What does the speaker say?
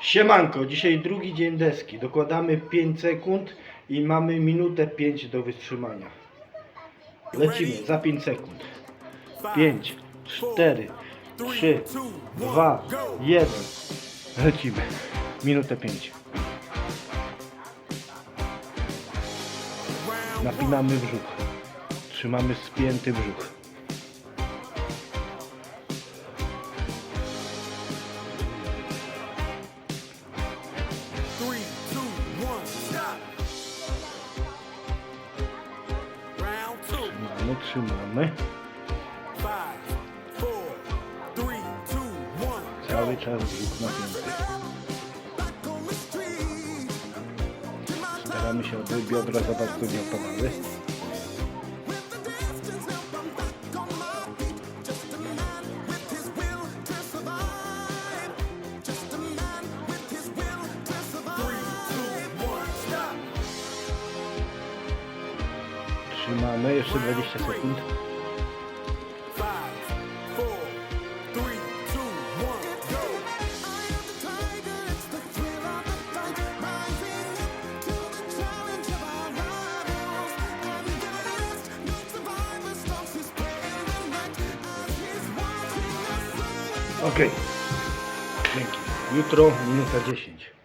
Siemanko, dzisiaj drugi dzień deski. Dokładamy 5 sekund i mamy minutę 5 do wytrzymania. Lecimy za 5 sekund. 5, 4, 3, 2, 1. Lecimy. Minutę 5. Napinamy brzuch. Trzymamy spięty brzuch. Two. Mamy, trzymamy. Five, four, three, two, one. Cały czas brzuch napięty. Staramy się, aby biodra za bardzo nie opadały. Trzymamy jeszcze 20 sekund. Ok. Dzięki. Jutro minuta 10.